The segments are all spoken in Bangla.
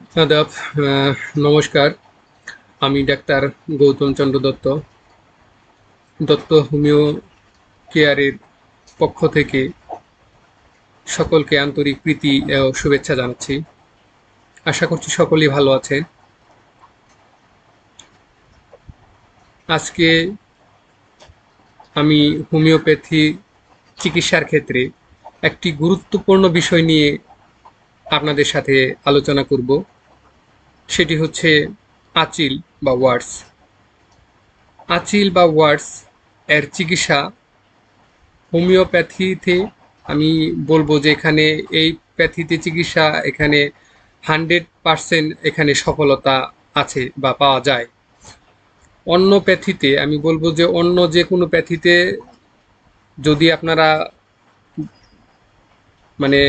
আদাব নমস্কার। আমি ডাক্তার গৌতম চন্দ্র দত্ত। দত্ত হোমিও কেয়ারের পক্ষ থেকে সকলকে আন্তরিক প্রীতি ও শুভেচ্ছা জানাচ্ছি। আশা করছি সকলেই ভালো আছেন আজকে আমি হোমিওপ্যাথি চিকিৎসার ক্ষেত্রে একটি গুরুত্বপূর্ণ বিষয় নিয়ে আপনাদের সাথে আলোচনা করব। সেটি হচ্ছে আচিল বা ওয়ার্ডস আচিল বা ওয়ার্ডস এর চিকিৎসা হোমিওপ্যাথিতে, আমি বলব যে এখানে এই প্যাথিতে চিকিৎসা এখানে হান্ড্রেড পারসেন্ট এখানে সফলতা আছে বা পাওয়া যায়। অন্য প্যাথিতে, আমি বলব যে অন্য যে কোনো প্যাথিতে যদি আপনারা মানে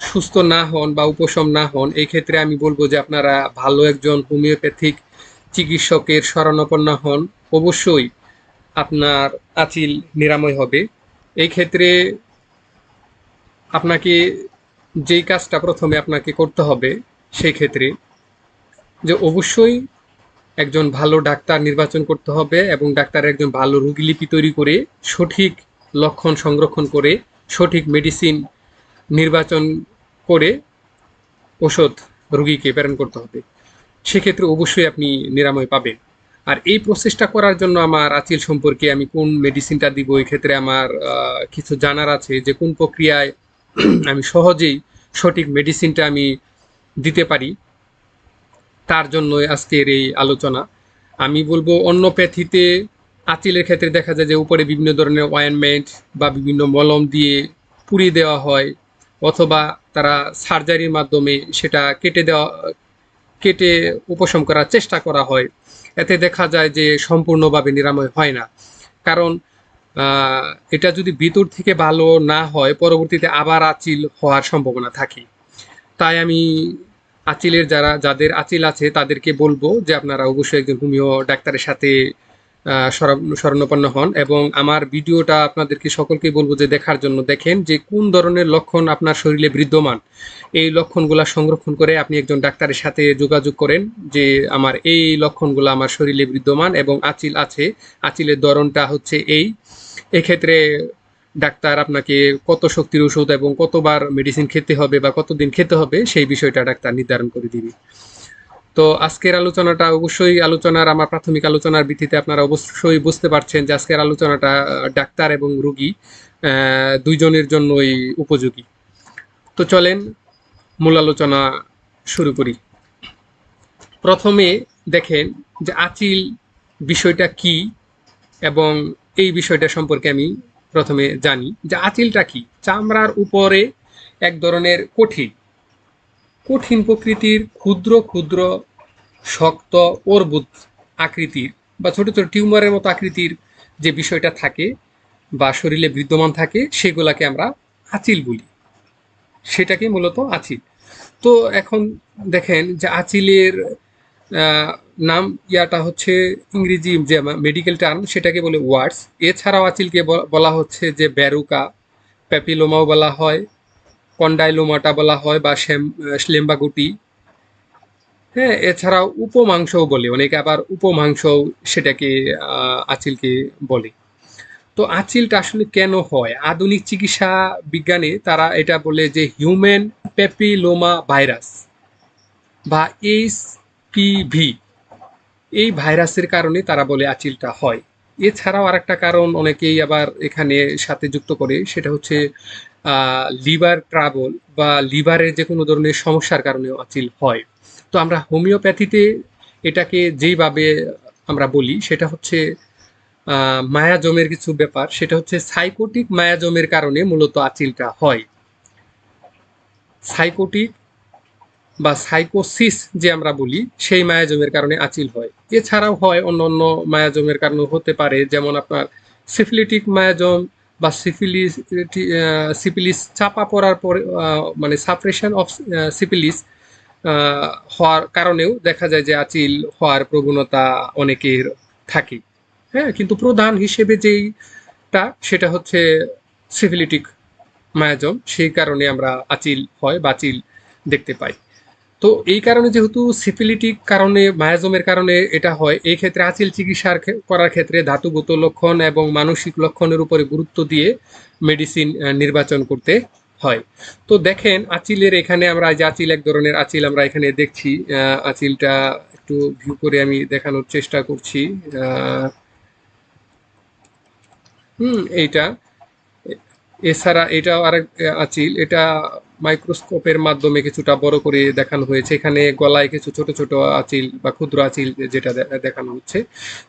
সুস্থ না হন বা উপশম না হন, এই ক্ষেত্রে আমি বলব যে আপনারা ভালো একজন হোমিওপ্যাথিক চিকিৎসকের শরণাপন্ন হন। অবশ্যই আপনার আচিল নিরাময় হবে। এই ক্ষেত্রে আপনাকে যেই কাজটা প্রথমে আপনাকে করতে হবে, সেই ক্ষেত্রে যে অবশ্যই একজন ভালো ডাক্তার নির্বাচন করতে হবে এবং ডাক্তার একজন ভালো রোগীলিপি তৈরি করে, সঠিক লক্ষণ সংরক্ষণ করে, সঠিক মেডিসিন নির্বাচন করে ওষুধ রুগীকে প্রেরণ করতে হবে। সেক্ষেত্রে অবশ্যই আপনি নিরাময় পাবেন। আর এই প্রসেসটা করার জন্য আমার আচিল সম্পর্কে আমি কোন মেডিসিনটা দিব এই ক্ষেত্রে আমার কিছু জানার আছে যে কোন প্রক্রিয়ায় আমি সহজেই সঠিক মেডিসিনটা আমি দিতে পারি। তার জন্য আজকের এই আলোচনা। আমি বলব অন্য প্যাথিতে আচিলের ক্ষেত্রে দেখা যায় যে উপরে বিভিন্ন ধরনের অয়েনমেন্ট বা বিভিন্ন মলম দিয়ে পুড়িয়ে দেওয়া হয়। অথবা তারা সার্জারির মাধ্যমে সেটা কেটে দেওয়া, কেটে উপশম করার চেষ্টা করা হয়। এতে দেখা যায় যে সম্পূর্ণভাবে নিরাময় হয় না। কারণ এটা যদি ভিতর থেকে ভালো না হয়, পরবর্তীতে আবার আচিল হওয়ার সম্ভাবনা থাকে। তাই আমি আচিলের যারা, যাদের আচিল আছে তাদেরকে বলব যে আপনারা অবশ্যই একজন হোমিও ডাক্তারের সাথে শরণ- হন এবং আমার ভিডিওটা আপনাদেরকে সকলকে বলব যে দেখার জন্য দেখেন যে কোন ধরনের লক্ষণ আপনার শরীরে বিদ্যমান। এই লক্ষণগুলা সংরক্ষণ করে আপনি একজন ডাক্তারের সাথে যোগাযোগ করেন যে আমার এই লক্ষণগুলো আমার শরীরে বিদ্যমান এবং আচিল আছে। আচিলের ধরনটা হচ্ছে এই। এক্ষেত্রে ডাক্তার আপনাকে কত শক্তির ওষুধ এবং কতবার মেডিসিন খেতে হবে বা কতদিন খেতে হবে সেই বিষয়টা ডাক্তার নির্ধারণ করে দিবে। তো আজকের আলোচনাটা অবশ্যই আলোচনার, আমার প্রাথমিক আলোচনার ভিত্তিতে আপনারা অবশ্যই বুঝতে পারছেন যে আজকের আলোচনাটা ডাক্তার এবং রুগী দুইজনের জন্যই উপযোগী। তো চলেন মূল আলোচনা শুরু করি। প্রথমে দেখেন যে আচিল বিষয়টা কি এবং এই বিষয়টা সম্পর্কে আমি প্রথমে জানি যে আচিলটা কি? চামড়ার উপরে এক ধরনের কঠিন কঠিন প্রকৃতির ক্ষুদ্র ক্ষুদ্র, শক্ত, অর্বুদ আকৃতির বা ছোট ছোট টিউমারের মতো আকৃতির যে বিষয়টা থাকে বা শরীরে বিদ্যমান থাকে, সেগুলাকে আমরা আচিল বলি। সেটাকে মূলত আচিল। তো এখন দেখেন যে আচিলের নাম ইয়াটা হচ্ছে ইংরেজি যে মেডিকেল টার্ম সেটাকে বলে ওয়ার্ডস এছাড়াও আচিলকে বলা- হচ্ছে যে ব্যারুকা প্যাপিলোমাও বলা হয়। কন্ডাইলোমাটা বলা হয় বা শ্লেম্বাগুটি। হ্যাঁ এছাড়াও উপমাংসও বলে। অনেকে আবার উপমাংসও সেটাকে আচিলকে বলে। তো আচিলটা আসলে কেন হয়? আধুনিক চিকিৎসা বিজ্ঞানে তারা এটা বলে যে হিউম্যান প্যাপিলোমা ভাইরাস বা এইচ পিভি এই ভাইরাসের কারণে তারা বলে আচিলটা হয়। এছাড়াও আরেকটা কারণ অনেকেই আবার এখানে সাথে যুক্ত করে, সেটা হচ্ছে লিভার ট্রাবল বা লিভারের যে কোনো ধরনের সমস্যার কারণেও আচিল হয়। তো আমরা হোমিওপ্যাথিতে এটাকে যেইভাবে আমরা বলি, সেটা হচ্ছে মায়াজমের কিছু ব্যাপার, সেটা হচ্ছে সাইকোটিক মায়াজমের কারণে মূলত আচিলটা হয়। সাইকোটিক বা সাইকোসিস যে আমরা বলি, সেই মায়াজমের কারণে আচিল হয়। এছাড়াও হয় অন্য অন্য মায়াজমের কারণে হতে পারে, যেমন আপনার সিফিলিটিক মায়াজম বা সিফিলিস সিপিলিস চাপা পড়ার পরে মানে সাপ্রেশন অফ সিপিলিস হওয়ার কারণেও দেখা যায় যে আচিল হওয়ার প্রবণতা অনেকের থাকে। হ্যাঁ কিন্তু প্রধান হিসেবে যেইটা, সেটা হচ্ছে সিফিলিটিক মায়াজম। সেই কারণে আমরা আচিল হয় বা আচিল দেখতে পাই। তো এই কারণে যেহেতু সিফিলিটিক কারণে, মায়াজমের কারণে এটা হয়, এই ক্ষেত্রে আচিল চিকিৎসার করার ক্ষেত্রে ধাতুগত লক্ষণ এবং মানসিক লক্ষণের উপরে গুরুত্ব দিয়ে মেডিসিন নির্বাচন করতে হয়। তো দেখেন, আচিলের এখানে আমরা যে আচিল এক ধরনের আচিল আমরা এখানে দেখছি আচিলটা একটু ভিউ করে আমি দেখানোর চেষ্টা করছি হুম, এইটা এছাড়া এটাও আরেক আচিল, এটা মাইক্রোস্কোপের মাধ্যমে কিছুটা বড় করে দেখানো হয়েছে। এখানে গলায় কিছু ছোট ছোট আচিল বা ক্ষুদ্র আচিল যেটা দেখানো হচ্ছে।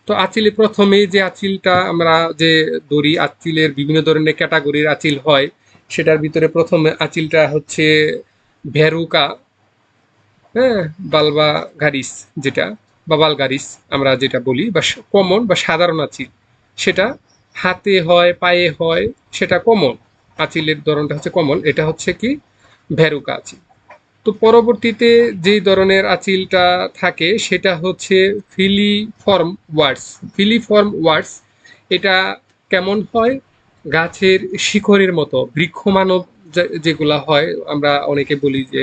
তো আচিলে প্রথমে যে আচিলটা আমরা যে দড়ি আচিলের বিভিন্ন ধরনের ক্যাটাগরির আচিল হয়, সেটার ভিতরে প্রথমে আচিলটা হচ্ছে ভেরুকা হ্যাঁ বালবা গারিস যেটা, বা বালগারিস আমরা যেটা বলি, বা কমন বা সাধারণ আচিল। সেটা হাতে হয়, পায়ে হয়, সেটা কমন। আচিলের ধরনটা হচ্ছে কমন। এটা হচ্ছে কি ভেরুকা আচিল। তো পরবর্তীতে যেই ধরনের আচিলটা থাকে, সেটা হচ্ছে ফিলিফর্ম ওয়ার্ডস ফিলিফর্ম ওয়ার্ডস এটা কেমন হয়? গাছের শিখরের মতো, বৃক্ষমানব যেগুলা হয়, আমরা অনেকে বলি যে,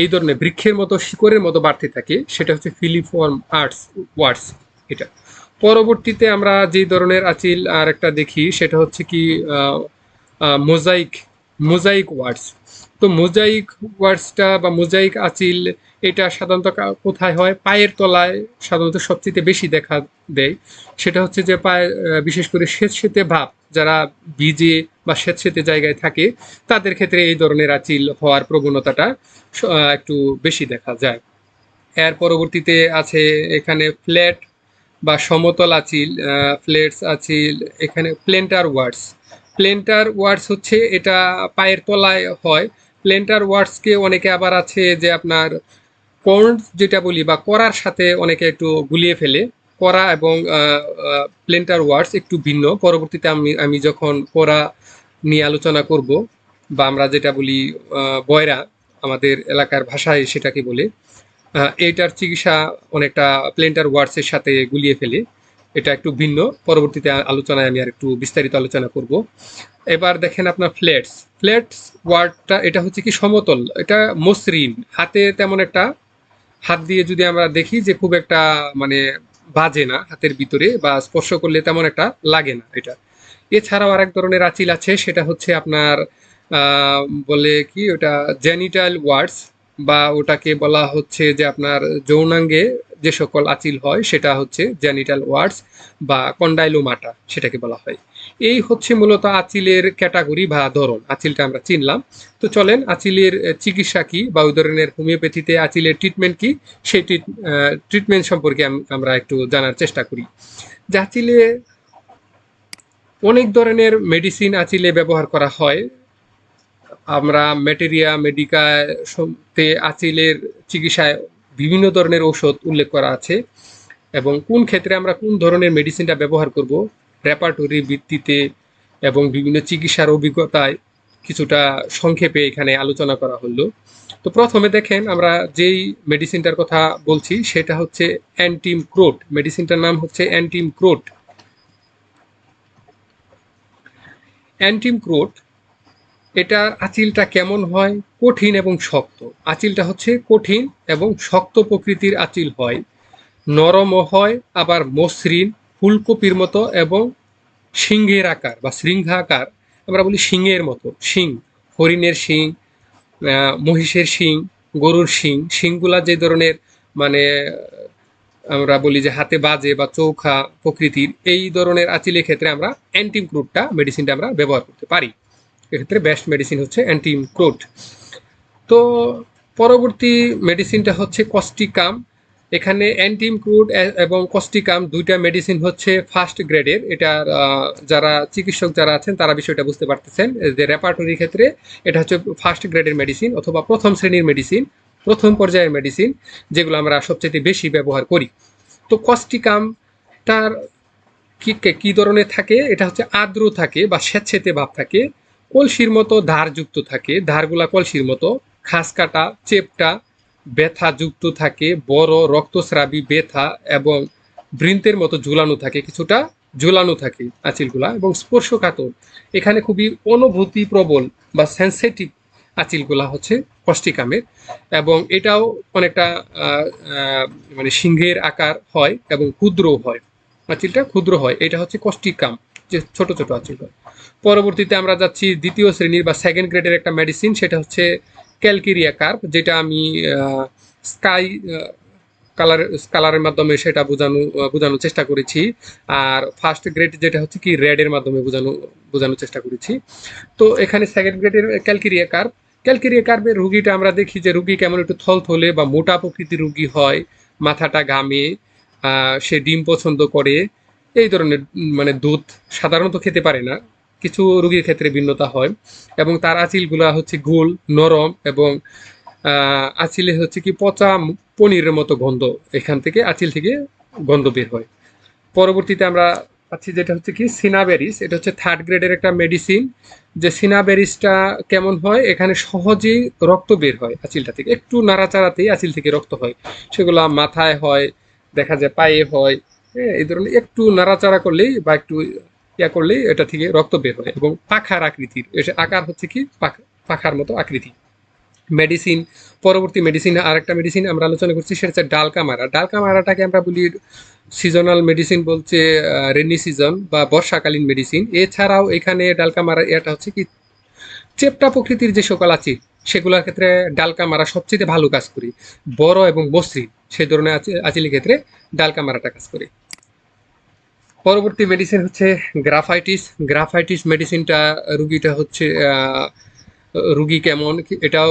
এই ধরনের বৃক্ষের মতো শিকড়ের মতো বাড়তে থাকে, সেটা হচ্ছে ফিলিফর্ম আর্টস ওয়ার্ডস এটা। পরবর্তীতে আমরা যে ধরনের আচিল আর একটা দেখি, সেটা হচ্ছে কি মোজাইক মোজাইক ওয়ার্ডস তো মোজাইক ওয়ার্ডসটা বা মোজাইক আচিল এটা সাধারণত কোথায় হয়? পায়ের তলায় সাধারণত সবচেয়ে বেশি দেখা দেয়। সেটা হচ্ছে যে পায়ে বিশেষ করে স্বেতসেতে ভাব, যারা ভিজে বা স্বেতসেতে জায়গায় থাকে, তাদের ক্ষেত্রে এই ধরনের আচিল হওয়ার প্রবণতাটা একটু বেশি দেখা যায়। এর পরবর্তীতে আছে এখানে ফ্ল্যাট বা সমতল আচিল ফ্লেটস আচিল, এখানে প্লেন্টার ওয়ার্ডস। প্লেন্টার ওয়ার্ডস হচ্ছে এটা পায়ের তলায় হয় প্লেন্টার ওয়ার্ডসকে অনেকে আবার আছে যে আপনার কর্ন যেটা বলি বা করার সাথে অনেকে একটু গুলিয়ে ফেলে। করা এবং প্লেন্টার ওয়ার্ডস একটু ভিন্ন। পরবর্তীতে আমি আমি যখন করা নিয়ে আলোচনা করব বা আমরা যেটা বলি বয়রা আমাদের এলাকার ভাষায় সেটাকে বলে এইটার চিকিৎসা অনেকটা প্লেন্টার ওয়ার্ডসের সাথে গুলিয়ে ফেলে। এটা একটু ভিন্ন। পরবর্তীতে আলোচনায় আমি আর একটু বিস্তারিত আলোচনা করব। এবার দেখেন আপনার ফ্ল্যাটস ফ্ল্যাটস ওয়ার্ডটা এটা হচ্ছে কি সমতল, এটা মসৃণ। হাতে তেমন একটা হাত দিয়ে যদি আমরা দেখি যে খুব একটা মানে বাজে না হাতের ভিতরে বা স্পর্শ করলে তেমন একটা লাগে না এটা। এছাড়াও আরেক ধরনের আচিল আছে, সেটা হচ্ছে আপনার বলে কি ওটা জেনিটাল ওয়ার্ডস বা ওটাকে বলা হচ্ছে যে আপনার যৌনাঙ্গে যে সকল আচিল হয়, সেটা হচ্ছে জেনিটাল ওয়ার্ডস বা কন্ডাইলোমাটা সেটাকে বলা হয়। এই হচ্ছে মূলত আচিলের ক্যাটাগরি বা ধরন আচিলটা আমরা চিনলাম। তো চলেন, আচিলের চিকিৎসা কি বা ওই ধরনের হোমিওপ্যাথিতে আচিলের ট্রিটমেন্ট কি? সেই ট্রিটমেন্ট সম্পর্কে আমরা একটু জানার চেষ্টা করি। যে আচিলে অনেক ধরনের মেডিসিন আচিলে ব্যবহার করা হয়। আমরা ম্যাটেরিয়া মেডিকাতে আচিলের চিকিৎসায় বিভিন্ন ধরনের ঔষধ উল্লেখ করা আছে। এবং কোন ক্ষেত্রে আমরা কোন ধরনের মেডিসিনটা ব্যবহার করব? রেপার্টরি ভিত্তিতে এবং বিভিন্ন চিকিৎসার অভিজ্ঞতায় কিছুটা সংক্ষেপে এখানে আলোচনা করা হলো। তো প্রথমে দেখেন, আমরা যেই মেডিসিনটার কথা বলছি, সেটা হচ্ছে অ্যান্টিম ক্রোট মেডিসিনটার নাম হচ্ছে অ্যান্টিম ক্রোট অ্যান্টিম ক্রোট এটার আঁচিলটা কেমন হয়? কঠিন এবং শক্ত। আঁচিলটা হচ্ছে কঠিন এবং শক্ত প্রকৃতির আঁচিল হয়। নরমও হয়, আবার মসৃণ। ফুলকপির মতো এবং সিংহের আকার বা শৃঙ্গাকার আমরা বলি সিংহের মতো। শিং হরিণের শিং মহিষের শিং গরুর শিং শিংগুলা যে ধরনের মানে আমরা বলি যে হাতে বাজে বা চৌখা প্রকৃতির, এই ধরনের আচিলের ক্ষেত্রে আমরা অ্যান্টিম ক্রুটটা মেডিসিনটা আমরা ব্যবহার করতে পারি। এক্ষেত্রে বেস্ট মেডিসিন হচ্ছে অ্যান্টিম ক্রুট। তো পরবর্তী মেডিসিনটা হচ্ছে কস্টিকাম এখানে অ্যান্টিম ক্রুড এবং কস্টিকাম দুইটা মেডিসিন হচ্ছে ফার্স্ট গ্রেডের আহ, যারা চিকিৎসক যারা আছেন তারা বিষয়টা বুঝতে পারতেছেন যে রেপার্টরির ক্ষেত্রে এটা হচ্ছে ফার্স্ট গ্রেডের মেডিসিন অথবা প্রথম শ্রেণির মেডিসিন প্রথম পর্যায়ের মেডিসিন যেগুলো আমরা সবচেয়ে বেশি ব্যবহার করি। তো কস্টিকামটার কি কি ধরনের থাকে? এটা হচ্ছে আর্দ্র থাকে বা স্বেচ্ছেতে ভাব থাকে কলসির মতো ধারযুক্ত থাকে ধারগুলা কলসির মতো খাস কাটা চেপটা ব্যথা যুক্ত থাকে, বড় রক্তস্রাবী ব্যথা এবং বৃন্তের মতো ঝুলানো থাকে, কিছুটা ঝুলানো থাকে আঁচিলগুলা এবং স্পর্শকাতর। এখানে খুবই অনুভূতি প্রবল বা সেন্সিটিভ আচিলগুলা হচ্ছে কষ্টিকামের এবং এটাও অনেকটা মানে সিংহের আকার হয় এবং ক্ষুদ্রও হয়। আচিলটা ক্ষুদ্র হয়, এটা হচ্ছে কষ্টিকাম, যে ছোট ছোট আচিল হয় পরবর্তীতে আমরা যাচ্ছি দ্বিতীয় শ্রেণির বা সেকেন্ড গ্রেডের একটা মেডিসিন সেটা হচ্ছে ক্যালকেরিয়া কার্প যেটা আমি স্কাই কালার কালারের মাধ্যমে সেটা বোঝানো বোঝানোর চেষ্টা করেছি। আর ফার্স্ট গ্রেড যেটা হচ্ছে কি রেডের মাধ্যমে বোঝানো বোঝানোর চেষ্টা করেছি। তো এখানে সেকেন্ড গ্রেডের ক্যালকেরিয়া কার্প ক্যালকেরিয়া কার্পের রুগীটা আমরা দেখি যে রুগী কেমন একটু থলথলে বা মোটা প্রকৃতির রুগী হয় মাথাটা আহ, সে ডিম পছন্দ করে এই ধরনের মানে দুধ সাধারণত খেতে পারে না। কিছু রোগীর ক্ষেত্রে ভিন্নতা হয়। এবং তার আঁচিলগুলা হচ্ছে গোল নরম এবং আঁচিলে হচ্ছে কি পচা পনিরের মতো গন্ধ এখান থেকে আঁচিল থেকে গন্ধ বের হয়। পরবর্তীতে আমরা পাচ্ছি যেটা হচ্ছে কি সিনাবেরিস এটা হচ্ছে থার্ড গ্রেডের একটা মেডিসিন যে সিনাবেরিসটা কেমন হয়? এখানে সহজেই রক্ত বের হয় আঁচিলটা থেকে। একটু নাড়াচাড়াতেই আঁচিল থেকে রক্ত হয়। সেগুলা মাথায় হয় দেখা যায় পায়ে হয় হ্যাঁ, এই ধরনের একটু নাড়াচাড়া করলেই বা একটু ইয়া করলেই এটা থেকে রক্ত বের হয় এবং পাখার আকৃতির আকার হচ্ছে কি? পাখ- পাখার মতো আকৃতি। মেডিসিন, পরবর্তী মেডিসিন, আরেকটা মেডিসিন আমরা আলোচনা করছি, সেটা হচ্ছে ডালকা মারা। ডালকা মারাটাকে আমরা বলি সিজনাল মেডিসিন বলছে রেনি সিজন বা বর্ষাকালীন মেডিসিন এছাড়াও এখানে ডালকা মারা এটা হচ্ছে কি? চেপটা প্রকৃতির যে সকল আছে, সেগুলোর ক্ষেত্রে ডালকা মারা সবচেয়ে ভালো কাজ করে। বড় এবং মসৃণ সেই ধরনের আচি- আচিলের ক্ষেত্রে ডালকা মারাটা কাজ করে। পরবর্তী মেডিসিন হচ্ছে গ্রাফাইটিস গ্রাফাইটিস মেডিসিনটা রুগীটা হচ্ছে রুগী কেমন? এটাও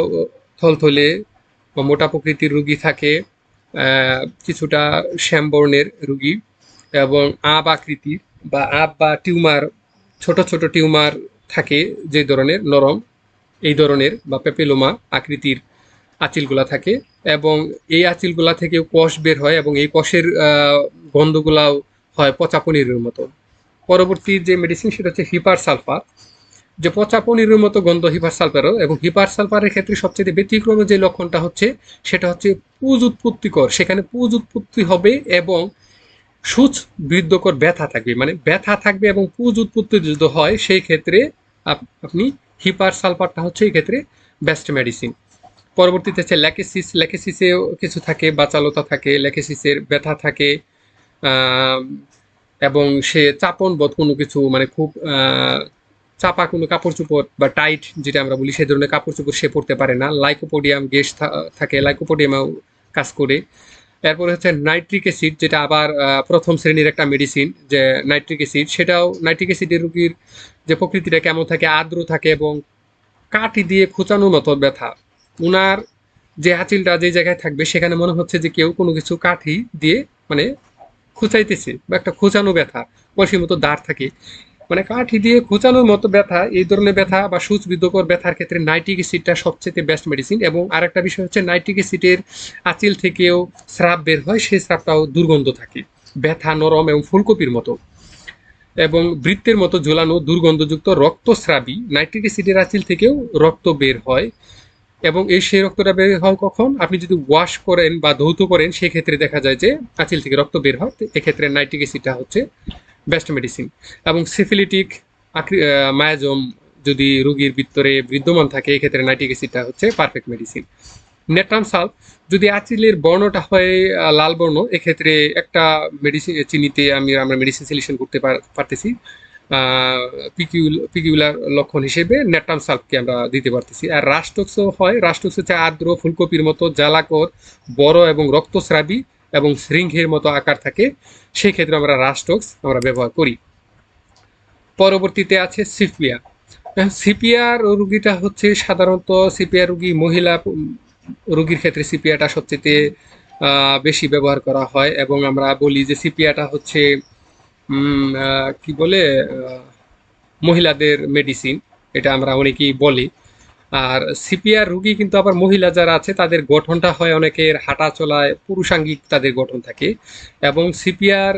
থলথলে মোটা প্রকৃতির রুগী থাকে কিছুটা শ্যামবর্ণের রুগী এবং আব আকৃতির বা আব বা টিউমার, ছোট ছোট টিউমার থাকে যে ধরনের, নরম, এই ধরনের বা পেপেলোমা আকৃতির আঁচিলগুলা থাকে এবং এই আঁচিলগুলা থেকে কষ বের হয় এবং এই কষের গন্ধগুলাও হয় পচা পনিরের মতো। পরবর্তী যে মেডিসিন সেটা হচ্ছে হিপার সালফার যে পচা পনিরের মতো গন্ধ হিপার সালফারও এবং হিপার সালফারের ক্ষেত্রে সবচেয়ে ব্যতিক্রম যে লক্ষণটা হচ্ছে, সেটা হচ্ছে পুজ উৎপত্তিকর। সেখানে পুজ উৎপত্তি হবে এবং সুচ বৃদ্ধকর ব্যথা থাকবে। মানে ব্যথা থাকবে এবং পুজ উৎপত্তি যদি হয়, সেই ক্ষেত্রে আপ- আপনি হিপার সালফারটা হচ্ছে এই ক্ষেত্রে বেস্ট মেডিসিন পরবর্তীতে হচ্ছে ল্যাকেসিস ল্যাকেসিসেও কিছু থাকে, বাচালতা থাকে ল্যাকেসিসের ব্যথা থাকে এবং সে চাপন বোধ কোনো কিছু মানে খুব চাপা কোনো কাপড় চোপড় বা টাইট যেটা আমরা বলি সেই ধরনের কাপড় চোপড় সে পড়তে পারে না। লাইকোপোডিয়াম গ্যাস থাকে লাইকোপোডিয়ামও কাজ করে। এরপরে হচ্ছে নাইট্রিক অ্যাসিড যেটা আবার প্রথম শ্রেণির একটা মেডিসিন যে নাইট্রিক অ্যাসিড সেটাও নাইট্রিক অ্যাসিডের রোগীর যে প্রকৃতিটা কেমন থাকে, আর্দ্র থাকে এবং কাঠি দিয়ে খোঁচানোর মতো ব্যথা। উনার যে হাঁচিলটা যে জায়গায় থাকবে, সেখানে মনে হচ্ছে যে কেউ কোনো কিছু কাঠি দিয়ে মানে খুঁচাইতেছে বা একটা খোঁচানো ব্যথা কলসির মতো দাঁড় থাকে। মানে কাঠি দিয়ে খোঁচানোর মতো ব্যথা, এই ধরনের ব্যথা বা সূচবিদ্ধকর ব্যথার ক্ষেত্রে নাইট্রিক অ্যাসিডটা সবচেয়ে বেস্ট মেডিসিন এবং আরেকটা বিষয় হচ্ছে নাইট্রিক অ্যাসিডের আঁচিল থেকেও স্রাব বের হয়, সেই স্রাবটাও দুর্গন্ধ থাকে, ব্যথা, নরম এবং ফুলকপির মতো। এবং বৃত্তের মতো ঝোলানো দুর্গন্ধযুক্ত রক্তস্রাবী, নাইট্রিক অ্যাসিডের আঁচিল থেকেও রক্ত বের হয়। এবং এই সেই রক্তটা বের হয় কখন? আপনি যদি ওয়াশ করেন বা ধৌত করেন, সেক্ষেত্রে দেখা যায় যে আঁচিল থেকে রক্ত বের হয়। এক্ষেত্রে নাইট্রিক অ্যাসিডটা হচ্ছে বেস্ট মেডিসিন এবং সিফিলিটিক মায়াজম যদি রুগীর ভিতরে বিদ্যমান থাকে, এক্ষেত্রে নাইট্রিক অ্যাসিডটা হচ্ছে পারফেক্ট মেডিসিন নেট্রাম সাল যদি আঁচিলের বর্ণটা হয় লাল বর্ণ, এক্ষেত্রে একটা মেডিসিন চিনিতে আমি আমরা মেডিসিন সলিউশন করতে পার- পারতেছি। পিকিউলার লক্ষণ হিসেবে নেট্রাম সালফকে আমরা দিতে পারতেছি। আর রাষ্ট্রক্সও হয় রাষ্ট্রক্স হচ্ছে আর্দ্র ফুলকপির মতো জ্বালাকর, বড় এবং রক্তস্রাবী এবং শৃঙ্খের মতো আকার থাকে সেই ক্ষেত্রে আমরা রাস্টক্স আমরা ব্যবহার করি। পরবর্তীতে আছে সিপিয়া সিপিআর রুগীটা হচ্ছে সাধারণত সিপিআর রুগী মহিলা রুগীর ক্ষেত্রে সিপিআটা সবচেয়ে বেশি ব্যবহার করা হয় এবং আমরা বলি যে সিপিআটা হচ্ছে কি বলে মহিলাদের মেডিসিন এটা আমরা অনেকেই বলি। আর সিপিআর রুগী কিন্তু আবার মহিলা যারা আছে, তাদের গঠনটা হয় অনেকের হাঁটা চলায় পুরুষাঙ্গিক তাদের গঠন থাকে। এবং সিপিআর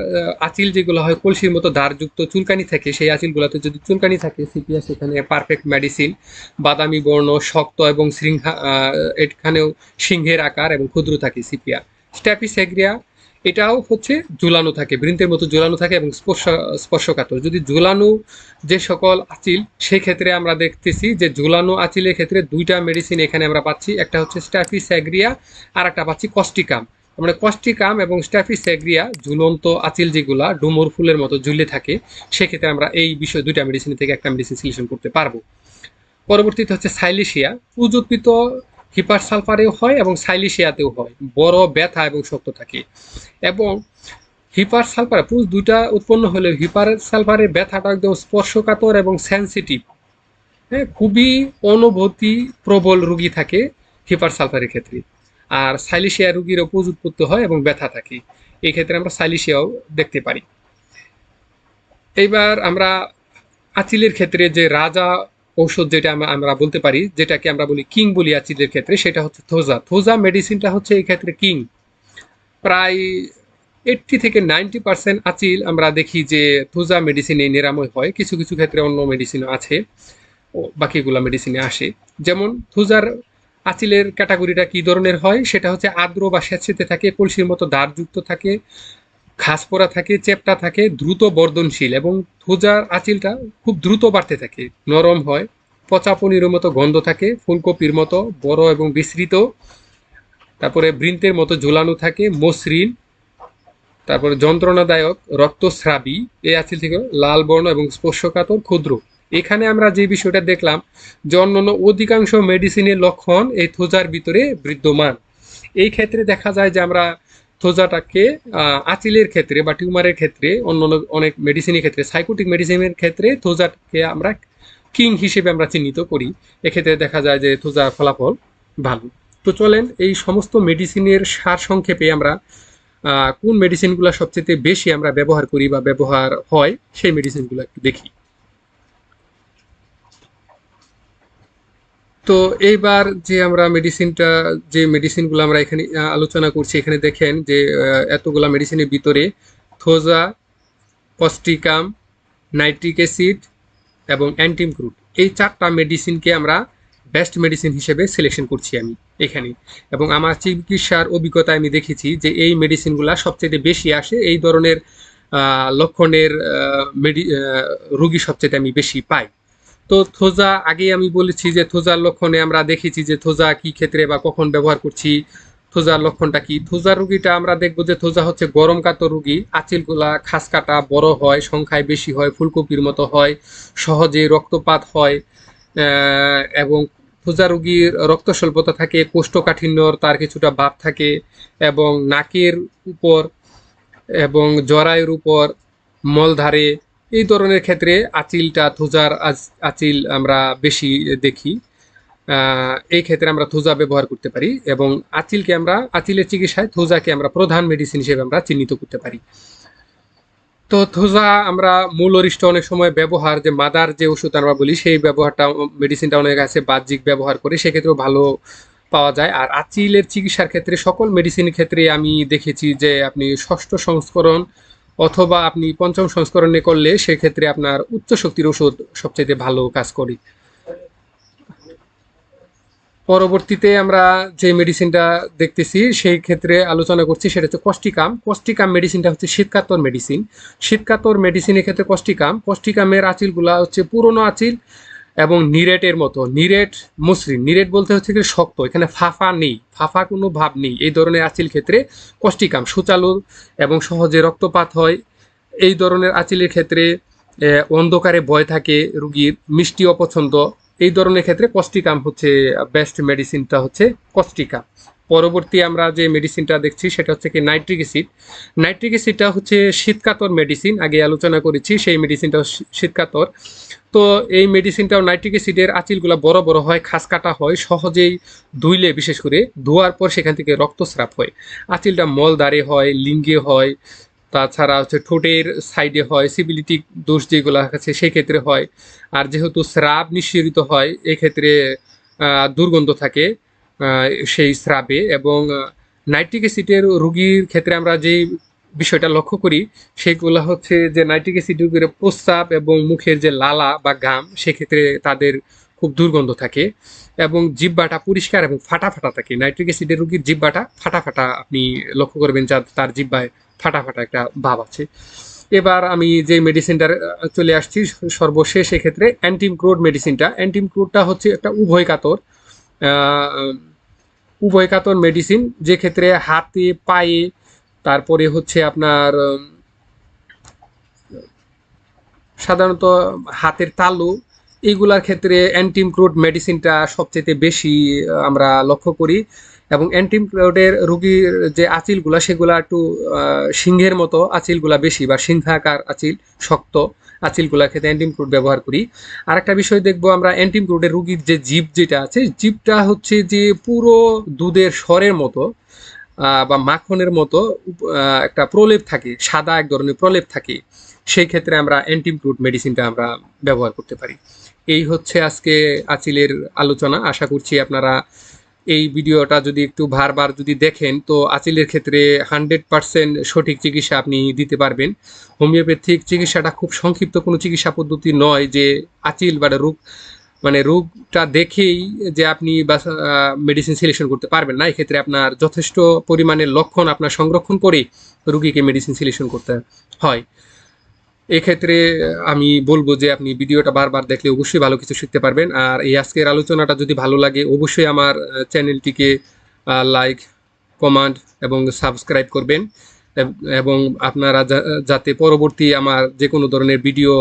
আঁচিল যেগুলো হয়, কলসির মতো দাঁড়যুক্ত চুলকানি থাকে, সেই আঁচিলগুলোতে যদি চুলকানি থাকে সিপিআর সেখানে পারফেক্ট মেডিসিন বাদামি বর্ণ, শক্ত এবং শৃঙ্খা এখানেও সিংহের আকার এবং ক্ষুদ্র থাকে সিপিআর স্ট্যাপিস এগ্রিয়া এটাও হচ্ছে ঝুলানো থাকে, বৃন্তের মতো ঝুলানো থাকে এবং স্পর্শ, স্পর্শকাতর। যদি ঝুলানো যে সকল আচিল, সেক্ষেত্রে আমরা দেখতেছি যে ঝুলানো আচিলের ক্ষেত্রে দুইটা মেডিসিন এখানে আমরা পাচ্ছি। একটা হচ্ছে স্ট্যাফিস্যাগ্রিয়া আর একটা পাচ্ছি কস্টিকাম মানে কস্টিকাম এবং স্ট্যাফিস্যাগ্রিয়া ঝুলন্ত আচিল যেগুলা ডুমুর ফুলের মতো ঝুলে থাকে, সেক্ষেত্রে আমরা এই বিষয় দুইটা মেডিসিন থেকে একটা মেডিসিন সিলেকশন করতে পারব। পরবর্তীতে হচ্ছে সাইলিশিয়া পুজোৎপিত হিপার সালফারেও হয় এবং সাইলিশিয়াতেও হয়। বড়, ব্যথা এবং শক্ত থাকে। এবং হিপার সালফার পুজ দুইটা উৎপন্ন হলেও হিপার সালফারের ব্যথাটা একদম স্পর্শকাতর এবং সেন্সিটিভ হ্যাঁ খুবই অনুভূতি প্রবল রুগী থাকে হিপার সালফারের ক্ষেত্রে। আর সাইলিশিয়া রুগীরও পুজ উৎপত্তি হয় এবং ব্যথা থাকে। এই ক্ষেত্রে আমরা সাইলিশিয়াও দেখতে পারি। এইবার আমরা আচিলের ক্ষেত্রে যে রাজা ঔষধ যেটা আমরা বলতে পারি, যেটাকে আমরা বলি কিং বলি আচিলের ক্ষেত্রে, সেটা হচ্ছে থোজা। থোজা মেডিসিনটা হচ্ছে এই ক্ষেত্রে কিং। প্রায় এইটটি থেকে নাইনটি পার্সেন্ট আচিল আমরা দেখি যে থোজা মেডিসিনে নিরাময় হয়। কিছু কিছু ক্ষেত্রে অন্য মেডিসিন আছে বাকিগুলো মেডিসিনে আসে। যেমন থোজার আচিলের ক্যাটাগরিটা কি ধরনের হয়? সেটা হচ্ছে আর্দ্র বা স্যাঁতসেঁতে থাকে, কলসির মতো দাঁড়যুক্ত থাকে ঘাস পড়া থাকে, চেপটা থাকে, দ্রুত বর্ধনশীল এবং থোজার আঁচিলটা খুব দ্রুত বাড়তে থাকে। নরম হয়, পচা পনিরের মতো গন্ধ থাকে, ফুলকপির মতো বড় এবং বিস্তৃত। তারপরে বৃন্তের মতো ঝোলানো থাকে, মসৃণ। তারপরে যন্ত্রণাদায়ক রক্তস্রাবী, এই আঁচিল থেকে লাল বর্ণ এবং স্পর্শকাতর ক্ষুদ্র। এখানে আমরা যে বিষয়টা দেখলাম, যে অন্যান্য অধিকাংশ মেডিসিনের লক্ষণ এই থোজার ভিতরে বিদ্যমান। এই ক্ষেত্রে দেখা যায় যে আমরা থোজাটাকে আচিলের ক্ষেত্রে বা টিউমারের ক্ষেত্রে অন্যান্য অনেক মেডিসিনের ক্ষেত্রে সাইকোটিক মেডিসিনের ক্ষেত্রে থোজাটাকে আমরা কিং হিসেবে আমরা চিহ্নিত করি। এক্ষেত্রে দেখা যায় যে থোজার ফলাফল ভালো। তো চলেন এই সমস্ত মেডিসিনের সার সংক্ষেপে আমরা কোন মেডিসিনগুলো সবচেয়ে বেশি আমরা ব্যবহার করি বা ব্যবহার হয়, সেই মেডিসিনগুলো একটু দেখি। তো এইবার যে আমরা মেডিসিনটা যে মেডিসিনগুলো আমরা এখানে আলোচনা করছি, এখানে দেখেন যে এতগুলা মেডিসিনের ভিতরে থোজা কস্টিকাম নাইট্রিক অ্যাসিড এবং অ্যান্টিমক্রুট এই চারটা মেডিসিনকে আমরা বেস্ট মেডিসিন হিসেবে সিলেকশন করছি আমি এখানে। এবং আমার চিকিৎসার অভিজ্ঞতায় আমি দেখেছি যে এই মেডিসিনগুলা সবচেয়ে বেশি আসে, এই ধরনের লক্ষণের মেডি রোগী সবচেয়ে আমি বেশি পাই। তো থোজা, আগেই আমি বলেছি যে থোজার লক্ষণে আমরা দেখেছি যে থোজা কি ক্ষেত্রে বা কখন ব্যবহার করছি। থোজার লক্ষণটা কি? থোজার রুগীটা আমরা দেখব যে থোজা হচ্ছে গরম কাতর রুগী। আঁচিলগুলা খাস কাটা বড় হয়, সংখ্যায় বেশি হয়, ফুলকপির মতো হয়, সহজে রক্তপাত হয় এবং থোজা রুগীর রক্ত স্বল্পতা থাকে, কোষ্ঠকাঠিন্যর তার কিছুটা ভাব থাকে, এবং নাকের উপর এবং জরায়ুর উপর মলধারে এই ধরনের ক্ষেত্রে আচিলটা থোজার আচ- আচিল আমরা বেশি দেখি। এই ক্ষেত্রে আমরা থোজা ব্যবহার করতে পারি এবং আচিলকে আমরা, আচিলের চিকিৎসায় থোজাকে আমরা প্রধান মেডিসিন হিসেবে আমরা চিহ্নিত করতে পারি। তো থোজা আমরা মূল অরিষ্ট অনেক সময় ব্যবহার, যে মাদার যে ওষুধ আমরা বলি, সেই ব্যবহারটা মেডিসিনটা অনেক আছে, বাহ্যিক ব্যবহার করে সেক্ষেত্রেও ভালো পাওয়া যায়। আর আচিলের চিকিৎসার ক্ষেত্রে সকল মেডিসিনের ক্ষেত্রে আমি দেখেছি যে আপনি ষষ্ঠ সংস্করণ অথবা আপনি পঞ্চম সংস্করণে করলে সেক্ষেত্রে আপনার উচ্চ শক্তির ওষুধ সবচেয়ে ভালো কাজ করি। পরবর্তীতে আমরা যে মেডিসিনটা দেখতেছি, সেই ক্ষেত্রে আলোচনা করছি, সেটা হচ্ছে কষ্টিকাম কষ্টিকাম মেডিসিনটা হচ্ছে শীতকাতর মেডিসিন শীতকাতর মেডিসিনের ক্ষেত্রে কষ্টিকাম কষ্টিকামের আচিলগুলা হচ্ছে পুরনো আচিল এবং নিরেটের মতো। নিরেট মসৃণ নিরেট বলতে হচ্ছে কি শক্ত। এখানে ফাফা নেই। ফাফা কোনো ভাব নেই। এই ধরনের আঁচিল ক্ষেত্রে কষ্টিকাম, সুচালু এবং সহজে রক্তপাত হয়। এই ধরনের আঁচিলের ক্ষেত্রে অন্ধকারে ভয় থাকে রুগীর, মিষ্টি অপছন্দ। এই ধরনের ক্ষেত্রে কষ্টিকাম হচ্ছে বেস্ট মেডিসিনটা হচ্ছে কস্টিকাম পরবর্তী আমরা যে মেডিসিনটা দেখছি, সেটা হচ্ছে কি নাইট্রিক অ্যাসিড নাইট্রিক অ্যাসিডটা হচ্ছে শীতকাতর মেডিসিন আগে আলোচনা করেছি, সেই মেডিসিনটা শীতকাতর। তো এই মেডিসিনটাও নাইট্রিক অ্যাসিডের আচিলগুলো বড় বড় হয়, খাস কাটা হয়, সহজেই ধুইলে, বিশেষ করে ধোয়ার পর সেখান থেকে রক্তস্রাব হয়। আচিলটা মলদারে হয়, লিঙ্গে হয়, তাছাড়া হচ্ছে ঠোঁটের সাইডে হয় সিবিলিটি দোষ যেগুলো আছে সেই ক্ষেত্রে হয়। আর যেহেতু স্রাব নিঃসরিত হয়, এক্ষেত্রে দুর্গন্ধ থাকে। সেই স্রাবে এবং নাইট্রিক অ্যাসিডের রুগীর ক্ষেত্রে আমরা যেই বিষয়টা লক্ষ্য করি, সেগুলো হচ্ছে যে নাইট্রিক অ্যাসিড রোগীর প্রস্রাব এবং মুখের যে লালা বা ঘাম, সেক্ষেত্রে তাদের খুব দুর্গন্ধ থাকে এবং জিব্বাটা পরিষ্কার এবং ফাটা ফাটা থাকে। নাইট্রিক অ্যাসিডের রুগীর জিব্বাটা ফাটা ফাটা আপনি লক্ষ্য করবেন যা তার জিব্বায় ফাটা ফাটা একটা ভাব আছে। এবার আমি যে মেডিসিনটার চলে আসছি, সর্বশেষ এক্ষেত্রে অ্যান্টিমক্রোড মেডিসিনটা অ্যান্টিমক্রোডটা হচ্ছে একটা উভয় কাতর। আহ, উভয় কাতর মেডিসিন যে ক্ষেত্রে হাতে পায়ে তারপরে হচ্ছে আপনার সাধারণত হাতের তালু এইগুলার ক্ষেত্রে অ্যান্টিমক্রোড মেডিসিনটা সবচেয়ে বেশি আমরা লক্ষ্য করি। এবং অ্যান্টিমক্রোডের রুগীর যে আঁচিলগুলা, সেগুলা একটু সিংহের মতো আঁচিলগুলা বেশি বা সিংহাকার আঁচিল, শক্ত আঁচিলগুলার ক্ষেত্রে অ্যান্টিমক্রোড ব্যবহার করি। আর একটা বিষয় দেখব আমরা অ্যান্টিমক্রোডের রুগীর যে জিভ যেটা আছে জিভটা হচ্ছে যে পুরো দুধের স্বরের মতো বা মাখনের মতো একটা প্রলেপ থাকে, সাদা এক ধরনের প্রলেপ থাকে। সেই ক্ষেত্রে আমরা অ্যান্টিমক্রুড মেডিসিনটা আমরা ব্যবহার করতে পারি। এই হচ্ছে আজকে আচিলের আলোচনা। আশা করছি আপনারা এই ভিডিওটা যদি একটু বারবার যদি দেখেন, তো আচিলের ক্ষেত্রে হান্ড্রেড পার্সেন্ট সঠিক চিকিৎসা আপনি দিতে পারবেন। হোমিওপ্যাথিক চিকিৎসাটা খুব সংক্ষিপ্ত কোনো চিকিৎসা পদ্ধতি নয় যে আচিল বা রোগ মানে রোগটা দেখেই যে আপনি মেডিসিন সিলেকশন করতে পারবেন না। এক্ষেত্রে আপনার যথেষ্ট পরিমাণের লক্ষণ আপনার সংরক্ষণ করে রুগীকে মেডিসিন সিলেকশন করতে হয়। এক্ষেত্রে আমি বলব যে আপনি ভিডিওটা বারবার দেখলে অবশ্যই ভালো কিছু শিখতে পারবেন। আর এই আজকের আলোচনাটা যদি ভালো লাগে, অবশ্যই আমার চ্যানেলটিকে লাইক কমেন্ট এবং সাবস্ক্রাইব করবেন। এবং আপনারা যাতে পরবর্তী আমার যে কোনো ধরনের ভিডিও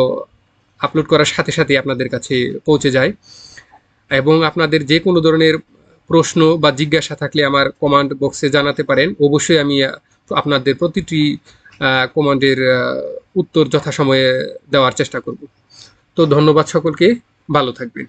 আপলোড করার সাথে সাথে আপনাদের কাছে পৌঁছে যায়। এবং আপনাদের যে কোনো ধরনের প্রশ্ন বা জিজ্ঞাসা থাকলে আমার কমান্ড বক্সে জানাতে পারেন। অবশ্যই আমি আপনাদের প্রতিটি কমান্ডের উত্তর যথাসময়ে দেওয়ার চেষ্টা করব। তো ধন্যবাদ সকলকে ভালো থাকবেন।